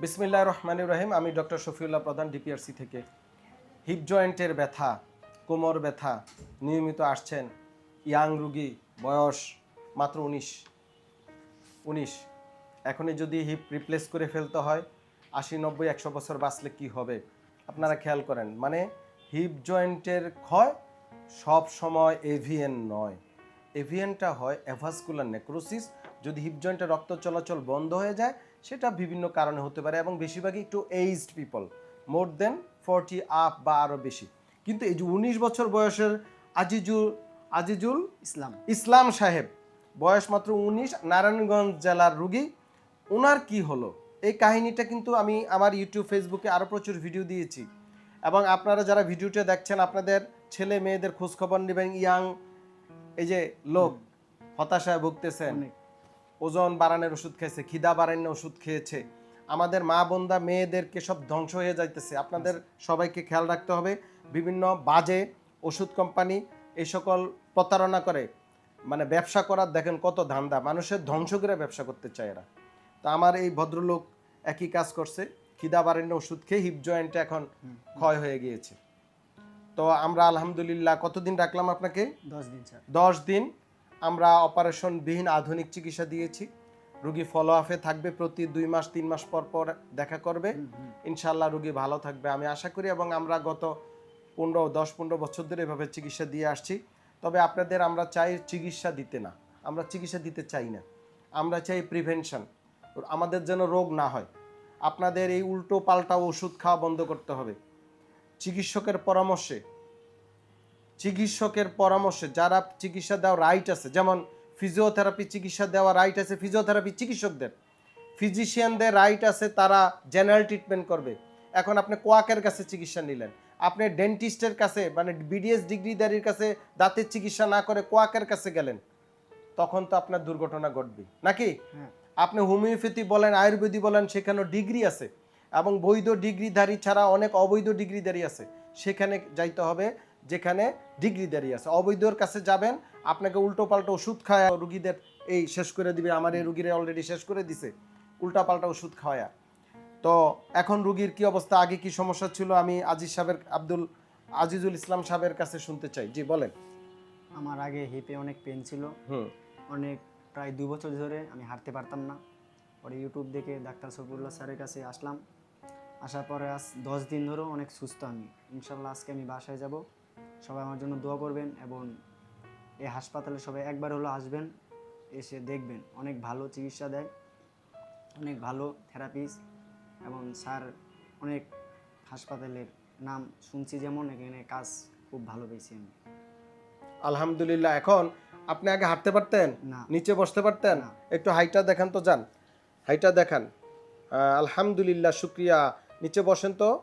বিসমিল্লাহ রহমান রহিম। আমি ডক্টর শফিউল্লাহ প্রধান ডিপিআরসি থেকে। হিপ জয়েন্টের ব্যথা, কোমর ব্যথা, নিয়মিত আসছেন ইয়াং রুগী, বয়স মাত্র উনিশ। উনিশ। এখনই যদি হিপ রিপ্লেস করে ফেলতে হয়, আশি, নব্বই, একশো বছর বাঁচলে কি হবে? আপনারা খেয়াল করেন। মানে হিপ জয়েন্টের ক্ষয় সব সময় এভিএন নয়। এভিএনটা হয় অ্যাভাসকুলার নেক্রোসিস। যদি হিপ জয়েন্টে রক্ত চলাচল বন্ধ হয়ে যায় সেটা বিভিন্ন কারণে হতে পারে এবং বেশিরভাগই একটু aged people more than forty up বা আরও বেশি। কিন্তু এই যে উনিশ বছর বয়সের আজিজুল আজিজুল ইসলাম। ইসলাম সাহেব বয়স মাত্র উনিশ নারায়ণগঞ্জ জেলার রুগী ওনার কি হলো? এই কাহিনীটা কিন্তু আমি আমার ইউটিউব ফেসবুকে আরও প্রচুর ভিডিও দিয়েছি। এবং আপনারা যারা ভিডিওটা দেখছেন আপনাদের ছেলে মেয়েদের খোঁজখবর নেবেন ইয়াং এই যে লোক হতাশায় ভুগতেছেন। ওজন বাড়ানোর ওষুধ খেয়েছে খিদা বাড়ানোর ওষুধ খেয়েছে। আমাদের মা বোনদা মেয়েদেরকে সব ধ্বংস হয়ে যাইতেছে। আপনাদের সবাইকে খেয়াল রাখতে হবে বিভিন্ন বাজে ওষুধ কোম্পানি এই সকল প্রতারণা করে। মানে ব্যবসা করার দেখেন কত ধান্দা মানুষের ধ্বংস করে ব্যবসা করতে চায় এরা। তা আমার এই ভদ্রলোক একই কাজ করছে খিদা বাড়ানো ওষুধ খেয়ে হিপ জয়েন্টে এখন ক্ষয় হয়ে গিয়েছে। তো আমরা আলহামদুলিল্লাহ কতদিন রাখলাম আপনাকে? দশ দিন স্যার। দশ দিন? আমরা অপারেশনবিহীন আধুনিক চিকিৎসা দিয়েছি। রুগী ফলো আপে থাকবে প্রতি দুই মাস তিন মাস পর পর দেখা করবে। ইনশাল্লাহ রুগী ভালো থাকবে আমি আশা করি এবং আমরা গত পনেরো দশ পনেরো বছর ধরে এভাবে চিকিৎসা দিয়ে আসছি। তবে আপনাদের আমরা চাই চিকিৎসা দিতে না। আমরা চিকিৎসা দিতে চাই না। আমরা চাই প্রিভেনশন আমাদের যেন রোগ না হয়। আপনাদের এই উল্টো পাল্টা ওষুধ খাওয়া বন্ধ করতে হবে। চিকিৎসকের পরামর্শে চিকিৎসকের পরামর্শে যারা চিকিৎসা দেওয়া রাইট আছে যেমন ফিজিওথেরাপি চিকিৎসা দেওয়া রাইট আছে ফিজিওথেরাপি চিকিৎসকদের। ফিজিশিয়ানদের রাইট আছে তারা জেনারেল ট্রিটমেন্ট করবে। এখন আপনি কোয়াকের কাছে চিকিৎসা নিলেন। আপনি ডেন্টিস্টের কাছে মানে বিডিএস ডিগ্রিদারির কাছে দাঁতের চিকিৎসা না করে কোয়াকের কাছে গেলেন তখন তো আপনার দুর্ঘটনা ঘটবে। নাকি? হ্যাঁ। আপনি হোমিওপ্যাথি বলেন আয়ুর্বেদিক বলেন সেখানেও ডিগ্রি আছে। এবং বৈধ ডিগ্রিধারী ছাড়া অনেক অবৈধ ডিগ্রিধারী আছে। সেখানে যাইতে হবে যেখানে ডিগ্রিধারী আছে। অবৈধর কাছে যাবেন আপনাকে উল্টো পাল্টা ওষুধ খাওয়া রুগীদের এই শেষ করে দিবে। আমার এই রুগীরা অলরেডি শেষ করে দিছে উল্টা পাল্টা ওষুধ খাওয়া তো এখন রুগীর কি অবস্থা আগে কি সমস্যা ছিল? আমি আজিজ সাহেবের আব্দুল আজিজুল ইসলাম সাহেবের কাছে শুনতে চাই। জি বলেন। আমার আগে হিপে অনেক পেন ছিল। হুম। অনেক প্রায় দু বছর ধরে আমি হাঁটতে পারতাম না। পরে ইউটিউব দেখে ডাক্তার সফিউল্লাহ স্যারের কাছে আসলাম। আসার পরে আজ দশ দিন ধরেও অনেক সুস্থ আমি। ইনশাল্লাহ আজকে আমি বাসায় যাব। সবাই আমার জন্য দোয়া করবেন এবং এই হাসপাতালে সবাই একবার হলো আসবেন এসে দেখবেন। অনেক ভালো চিকিৎসা দেয় অনেক ভালো থেরাপিস্ট এবং স্যার অনেক হাসপাতালের নাম শুনছি যেমন এখানে কাজ খুব ভালো পেয়েছি আমি। আলহামদুলিল্লাহ এখন আপনি আগে হাঁটতে পারতেন? না। নিচে বসতে পারতেন? না। একটু হাইটা দেখান তো যান। হাইটা দেখান। আলহামদুলিল্লাহ শুক্রিয়া। নিচে বসেন তো।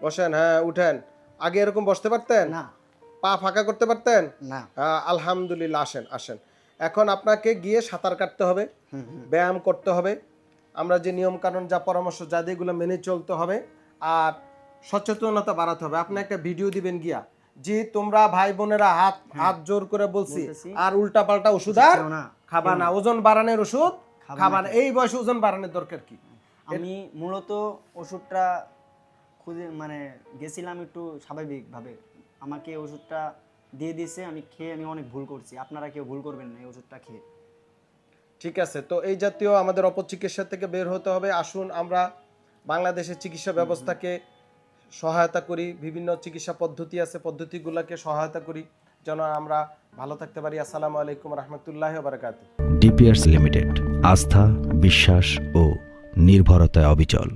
বসেন হ্যাঁ উঠেন। আগে এরকম বসতে পারতেন? না। পা ফাঁকা করতে পারতেন? না। আলহামদুলিল্লাহ আসেন আসেন। এখন আপনাকে গিয়ে সাঁতার কাটতে হবে ব্যায়াম করতে হবে। আমরা যে নিয়ম কানুন যা পরামর্শ যা দিয়ে মেনে চলতে হবে আর সচেতনতা বাড়াতে হবে। আপনি একটা ভিডিও দিবেন গিয়া যে তোমরা ভাই বোনেরা হাত হাত জোর করে বলছি আর উল্টা পাল্টা ওষুধ আর খাবা না। ওজন বাড়ানোর ওষুধ খাবা না। এই বয়সে ওজন বাড়ানোর দরকার কি? আমি মূলত ওষুধটা খুঁজে মানে গেছিলাম একটু স্বাভাবিকভাবে। আমাকে এই ওষুধটা দিয়ে দিয়েছে আমি খেয়ে আমি অনেক ভুল করছি। আপনারা কেউ ভুল করবেন না এই ওষুধটা খেয়ে। ঠিক আছে তো এই জাতীয় আমাদের অপচিকিৎসা থেকে বের হতে হবে। আসুন আমরা বাংলাদেশের চিকিৎসা ব্যবস্থাকে সহায়তা করি বিভিন্ন চিকিৎসা পদ্ধতি আছে পদ্ধতিগুলোকে সহায়তা করি। যেন আমরা ভালো থাকতে পারি। আসসালামু আলাইকুম রহমতুল্লাহ বারকাত ডিপিআরস লিমিটেড আস্থা বিশ্বাস ও নির্ভরতায় অবিচল।